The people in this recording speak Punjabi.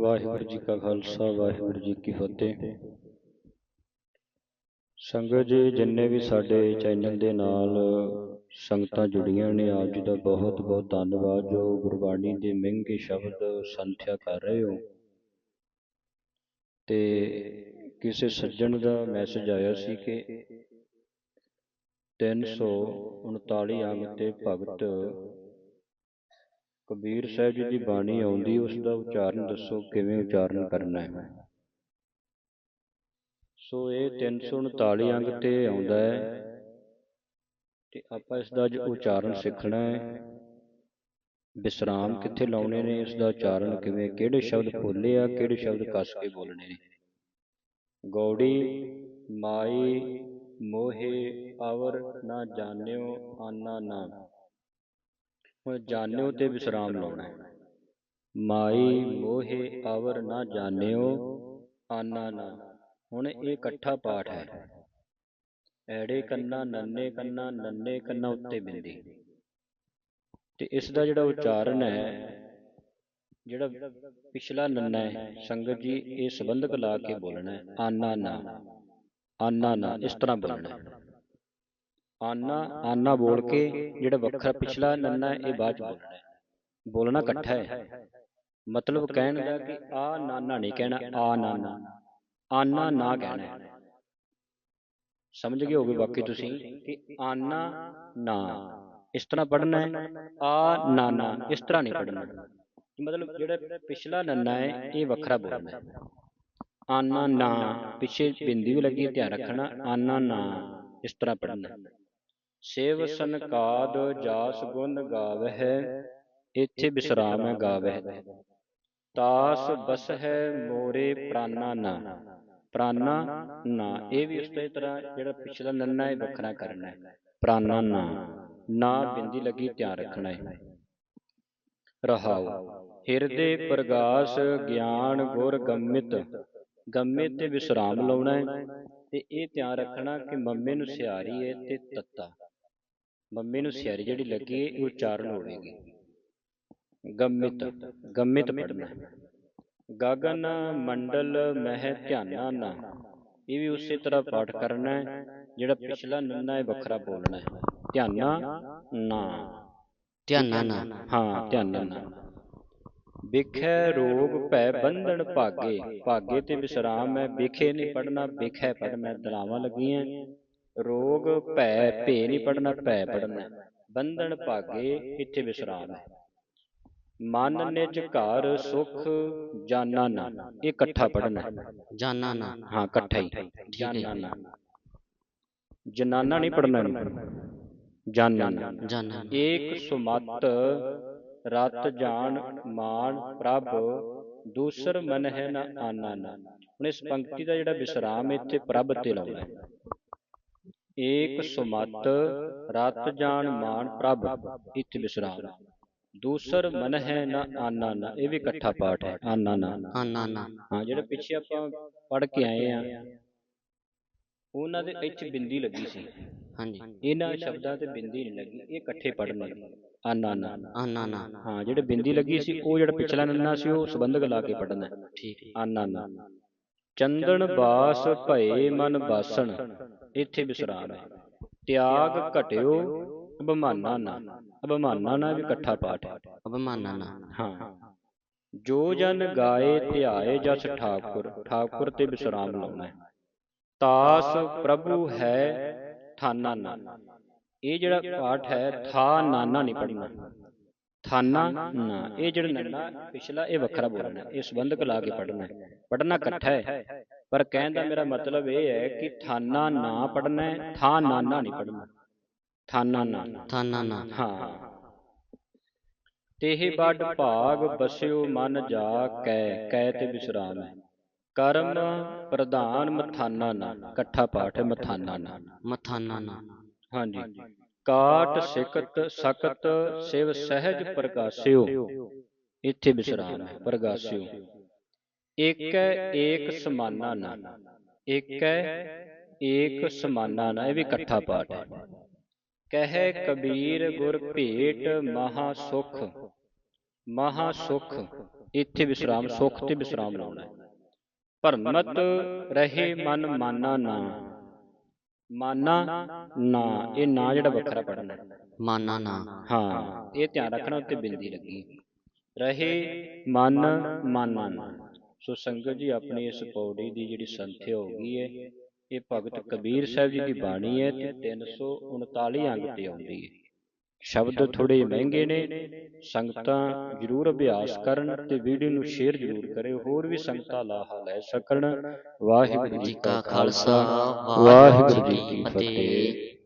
ਵਾਹਿਗੁਰੂ ਜੀ ਕਾ ਖਾਲਸਾ, ਵਾਹਿਗੁਰੂ ਜੀ ਕੀ ਫਤਿਹ। ਸੰਗਤ ਜੀ, ਜਿੰਨੇ ਵੀ ਸਾਡੇ ਚੈਨਲ ਦੇ ਨਾਲ ਸੰਗਤਾਂ ਜੁੜੀਆਂ ਨੇ, ਆਪ ਜੀ ਦਾ ਬਹੁਤ ਬਹੁਤ ਧੰਨਵਾਦ। ਜੋ ਗੁਰਬਾਣੀ ਦੇ ਮਹਿੰਗੇ ਸ਼ਬਦ ਸੰਥਿਆ ਕਰ ਰਹੇ ਹੋ। ਤੇ ਕਿਸੇ ਸੱਜਣ ਦਾ ਮੈਸੇਜ ਆਇਆ ਸੀ ਕਿ 339 ਅੰਗ ਤੇ ਭਗਤ ਕਬੀਰ ਸਾਹਿਬ ਜੀ ਦੀ ਬਾਣੀ ਆਉਂਦੀ ਉਸ ਦਾ ਉਚਾਰਨ ਦੱਸੋ ਕਿਵੇਂ ਉਚਾਰਨ ਕਰਨਾ ਹੈ? ਸੋ ਇਹ 339 ਅੰਗ ਤੇ ਆਉਂਦਾ ਹੈ। ਤੇ ਆਪਾਂ ਇਸ ਦਾ ਅੱਜ ਉਚਾਰਨ ਸਿੱਖਣਾ ਹੈ। ਵਿਸਰਾਮ ਕਿੱਥੇ ਲਾਉਣੇ ਨੇ? ਇਸ ਦਾ ਉਚਾਰਨ ਕਿਵੇਂ? ਕਿਹੜੇ ਸ਼ਬਦ ਬੋਲੇ ਆ? ਕਿਹੜੇ ਸ਼ਬਦ ਕੱਸ ਕੇ ਬੋਲਣੇ ਨੇ? ਗੌੜੀ ਮਾਈ ਮੋਹੇ ਅਵਰ ਨਾ ਜਾਣਿਓ ਆਨਾ ਨਾ। ਹੁਣ ਜਾਣਿਓ ਤੇ ਵਿਸਰਾਮ ਲਾਉਣਾ ਹੈ। ਮਾਈ ਮੋਹੇ ਅਵਰ ਨਾ ਜਾਣਿਓ ਆਨਾ ਨਾ। ਹੁਣ ਇਹ ਇਕੱਠਾ ਪਾਠ ਹੈ। ਐੜੇ ਕੰਨਾ ਨੰਨੇ ਕੰਨਾ ਨੰਨੇ ਕੰਨਾ ਉੱਤੇ ਬਿੰਦੀ। ਤੇ ਇਸ ਦਾ ਜਿਹੜਾ ਉਚਾਰਨ ਹੈ ਜਿਹੜਾ ਪਿਛਲਾ ਨੰਨਾ ਹੈ ਸੰਗਤ ਜੀ ਇਹ ਸੰਬੰਧਕ ਲਾ ਕੇ ਬੋਲਣਾ ਹੈ ਆਨਾ ਨਾ ਆਨਾ ਨਾ। ਇਸ ਤਰ੍ਹਾਂ ਬੋਲਣਾ ਹੈ। ਆਨਾ ਆਨਾ ਬੋਲ ਕੇ ਜਿਹੜਾ ਵੱਖਰਾ ਪਿਛਲਾ ਨੰਨਾ ਹੈ ਇਹ ਬਾਅਦ ਚ ਬੋਲਣਾ ਹੈ। ਬੋਲਣਾ ਇਕੱਠਾ ਹੈ। ਮਤਲਬ ਕਹਿਣ ਦਾ ਕਿ ਆ ਨਾਨਾ ਨਹੀਂ ਕਹਿਣਾ ਆ ਨਾਨਾ। ਆਨਾ ਨਾ ਕਹਿਣਾ ਹੈ। ਸਮਝ ਗਏ ਹੋਗੇ ਬਾਕੀ ਤੁਸੀਂ ਕਿ ਆਨਾ ਨਾ। ਇਸ ਤਰ੍ਹਾਂ ਪੜ੍ਹਨਾ ਹੈ। ਆ ਨਾਨਾ। ਇਸ ਤਰ੍ਹਾਂ ਨਹੀਂ ਪੜ੍ਹਨਾ। ਮਤਲਬ ਜਿਹੜਾ ਪਿਛਲਾ ਨੰਨਾ ਹੈ ਇਹ ਵੱਖਰਾ ਬੋਲਣਾ ਹੈ। ਆਨਾ ਨਾ। ਪਿੱਛੇ ਬਿੰਦੀ ਵੀ ਲੱਗੀ ਧਿਆਨ ਰੱਖਣਾ। ਆਨਾ ਨਾ। ਇਸ ਤਰ੍ਹਾਂ ਪੜ੍ਹਨਾ ਸੇਵ ਸੰਕਾਦ ਜਾਸ ਗੁਣ ਗਾਵਹਿ ਇੱਥੇ ਵਿਸਰਾਮ ਹੈ ਗਾਵਹਿ। ਤਾਸ ਬਸ ਹੈ ਮੋਰੇ ਪ੍ਰਾਨਾ ਨਾ। ਪ੍ਰਾਨਾ ਨਾ। ਇਹ ਵੀ ਉਸੇ ਤਰ੍ਹਾਂ ਜਿਹੜਾ ਪਿਛਲਾ ਨੰਨਾ ਹੈ ਵੱਖਰਾ ਕਰਨਾ ਹੈ। ਪ੍ਰਾਨਾ ਨਾ। ਨਾ। ਬਿੰਦੀ ਲੱਗੀ ਧਿਆਨ ਰੱਖਣਾ ਹੈ। ਰਹਾਉ ਹਿਰਦੇ ਪ੍ਰਗਾਸ ਗਿਆਨ ਗੁਰ ਗੰਮਿਤ। ਗੰਮਿਤ। ਤੇ ਵਿਸਰਾਮ ਲਾਉਣਾ ਹੈ। ਤੇ ਇਹ ਧਿਆਨ ਰੱਖਣਾ ਕਿ ਮੰਮੇ ਨੂੰ ਸਿਆਰੀ ਹੈ ਤੇ ਤੱਤਾ। ਮੰਮੇ ਨੂੰ ਸਿਆਰੀ ਜਿਹੜੀ ਲੱਗੀ ਇਹ ਉਚਾਰਨ ਹੋਵੇਗੀ ਗੰਮਿਤ ਗੰਮਿਤ ਪੜਨਾ ਗਗਨ ਮੰਡਲ ਮਹਿ ਧਿਆਨਾ ਨਾ। ਇਹ ਵੀ ਉਸੇ ਤਰ੍ਹਾਂ ਪਾਠ ਕਰਨਾ ਹੈ ਜਿਹੜਾ ਪਿਛਲਾ ਨੰਨਾ ਹੈ ਵੱਖਰਾ ਬੋਲਣਾ ਹੈ। ਧਿਆਨਾ ਨਾ। ਧਿਆਨਾ ਨਾ। ਹਾਂ ਧਿਆਨਾ ਨਾ। ਵਿਖੇ ਰੋਗ ਭੈ ਬੰਧਨ ਭਾਗੇ। ਭਾਗੇ। ਤੇ ਵਿਸਰਾਮ ਹੈ। ਵਿਖੇ ਨਹੀਂ ਪੜਨਾ ਵਿਖੇ ਪੜਨਾ ਦਲਾਵਾਂ ਲੱਗੀਆਂ। ਰੋਗ ਭੈ ਭੇ ਨਹੀਂ ਪੜਨਾ ਭੈ ਪੜਨਾ ਬੰਧਨ ਭਾਗੇ ਇੱਥੇ ਵਿਸਰਾਮ ਹੈ? ਮਨ ਨਿਜ ਘਰ ਸੁਖ ਜਾਨਾ ਨਾ ਇਹ ਇਕੱਠਾ ਪੜਨਾ ਜਾਨਾ ਨਾ। ਹਾਂ ਇਕੱਠਾ ਹੀ। ਹੈ। ਜਾਨਾ ਨਾ। ਜਨਾਨਾ ਨਹੀਂ ਪੜਨਾ ਜਾਨਾ ਜਾਨਾ ਏਕ ਸੁਮਤ ਰਤ ਜਾਣ ਮਾਨ ਪ੍ਰਭ ਦੂਸਰ ਮਨ ਹੈ ਨਾ ਆਨਾ ਨਾ। ਹੁਣ ਇਸ ਪੰਕਤੀ ਦਾ ਜਿਹੜਾ ਵਿਸਰਾਮ ਇੱਥੇ ਪ੍ਰਭ ਤੇ ਲਾਉਣਾ ਹੈ। ਏਕ ਸੁਮਤ ਰਤ ਜਾਣ ਮਾਨ ਪ੍ਰਭ ਇੱਥੇ ਵਿਸਰਾਮ। ਦੂਸਰ ਮਨ ਹੈ ਨਾ ਆਨਾ ਨਾ ਇਹ ਵੀ ਇਕੱਠਾ ਪਾਠ ਹੈ ਆਨਾ ਨਾ। ਆਨਾ ਨਾ। ਹਾਂ ਜਿਹੜੇ ਪਿੱਛੇ ਆਪਾਂ ਪੜ ਕੇ ਆਏ ਆ ਉਹਨਾਂ ਦੇ ਇੱਥੇ ਬਿੰਦੀ ਲੱਗੀ ਸੀ। ਹਾਂਜੀ। ਇਹਨਾਂ ਸ਼ਬਦਾਂ ਤੇ ਬਿੰਦੀ ਨਹੀਂ ਲੱਗੀ ਇਹ ਇਕੱਠੇ ਪੜਨੇ ਆਨਾ ਨਾ। ਆਨਾ ਨਾ। ਹਾਂ ਜਿਹੜੇ ਬਿੰਦੀ ਲੱਗੀ ਸੀ ਉਹ ਜਿਹੜਾ ਪਿਛਲਾ ਨੰਨਾ ਸੀ ਉਹ ਸੰਬੰਧਕ ਲਾ ਕੇ ਪੜਨਾ ਠੀਕ। ਆਨਾ ਨਾ। ਚੰਦਨ ਬਾਸ ਭਏ ਮਨ ਬਾਸਣ। ਇੱਥੇ ਵਿਸਰਾਮ ਹੈ। ਤਿਆਗ ਘਟਿਓ ਅਭਮਾਨਾ ਨਾ ਅਭਮਾਨਾ ਨਾ ਵੀ ਇਕੱਠਾ ਪਾਠ ਹੈ। ਅਭਮਾਨਾ ਨਾ ਹਾਂ। ਜੋ ਜਨ ਗਾਏ ਧਿਆਏ ਜਸ ਠਾਕੁਰ ਠਾਕੁਰ ਤੇ ਵਿਸਰਾਮ ਲਾਉਣਾ ਹੈ। ਤਾਸ ਪ੍ਰਭੂ ਹੈ ਥਾਨਾ ਨਾ। ਇਹ ਜਿਹੜਾ ਪਾਠ ਹੈ ਥਾ ਨਾਨਾ ਨਹੀਂ ਪੜਨਾ ਥਾਨਾ ਨਾ। ਇਹ ਜਿਹੜਾ ਨੰਨਾ ਪਿਛਲਾ ਇਹ ਵੱਖਰਾ ਬੋਲਣਾ ਇਹ ਸੰਬੰਧਕ ਲਾ ਕੇ ਪੜਨਾ ਹੈ। ਪੜਨਾ ਇਕੱਠਾ ਹੈ। ਪਰ ਕਹਿਣ ਦਾ ਮੇਰਾ ਮਤਲਬ ਇਹ ਹੈ ਕਿ ਥਾਨਾ ਨਾ ਪੜਨਾ ਹੈ ਥਾ ਨਾਨਾ ਨਹੀਂ ਪੜਨਾ ਥਾਨਾ ਨਾ। ਥਾਨਾ ਨਾ। ਹਾਂ। ਤੇਹ ਵੱਡ ਭਾਗ ਬਸਿਓ ਮਨ ਜਾ ਕੈ ਕੈ ਤੇ ਵਿਸਰਾਮ ਹੈ। ਕਰਮ ਪ੍ਰਧਾਨ ਮਥਾਨਾ ਨਾ ਇਕੱਠਾ ਪਾਠ ਹੈ ਮਥਾਨਾ ਨਾ। ਮਥਾਨਾ ਨਾ। ਹਾਂਜੀ। ਕਾਟ ਸਿਕਤ ਸਕਤ ਸਿਵ ਸਹਿਜ ਪ੍ਰਗਾਸਿਓ ਇੱਥੇ ਵਿਸਰਾਮ ਹੈ ਪ੍ਰਗਾਸਿਓ। ਏਕੈ ਏਕ ਸਮਾਨਾ ਨਾ। ਏਕੈ ਏਕ ਸਮਾਨਾ ਨਾ। ਇਹ ਵੀ ਇਕੱਠਾ ਪਾਠ ਹੈ। ਕਹੈ ਕਬੀਰ ਗੁਰ ਭੇਟ ਮਹਾ ਸੁਖ। ਮਹਾ ਸੁਖ। ਇੱਥੇ ਵਿਸਰਾਮ ਸੁਖ ਤੇ ਵਿਸਰਾਮ ਲਾਉਣਾ ਹੈ। ਭਰਮਤ ਰਹੇ ਮਨ ਮਾਨਾ ਨਾ। ਮਾਨਾ। ਨਾ। ਇਹ ਨਾ ਜਿਹੜਾ ਵੱਖਰਾ ਪੜਨਾ ਹੈ ਮਾਨਾ ਨਾ। ਹਾਂ। ਇਹ ਧਿਆਨ ਰੱਖਣਾ ਉੱਤੇ ਬਿੰਦੀ ਲੱਗੀ। ਰਹੇ ਮਨ ਮਾਨਾ ਨਾ। ਸੋ ਸੰਗਤ ਜੀ ਆਪਣੀ ਇਸ ਪੌੜੀ ਦੀ ਜਿਹੜੀ ਸੰਥਿਆ ਹੋ ਗਈ ਹੈ ਇਹ ਭਗਤ ਕਬੀਰ ਸਾਹਿਬ ਜੀ ਦੀ ਬਾਣੀ ਹੈ ਤੇ 339 ਅੰਗ ਤੇ ਆਉਂਦੀ ਹੈ ਸ਼ਬਦ ਥੋੜੇ ਮਹਿੰਗੇ ਨੇ ਸੰਗਤਾਂ ਜਰੂਰ ਅਭਿਆਸ ਕਰਨ ਤੇ ਵੀਡੀਓ ਨੂੰ ਸ਼ੇਅਰ ਜਰੂਰ ਕਰਿਓ ਹੋਰ ਵੀ ਸੰਗਤਾਂ ਲਾਹਾ ਲੈ ਸਕਣ। ਵਾਹਿਗੁਰੂ ਜੀ ਕਾ ਖਾਲਸਾ ਵਾਹਿਗੁਰੂ ਜੀ ਕੀ ਫਤਿਹ।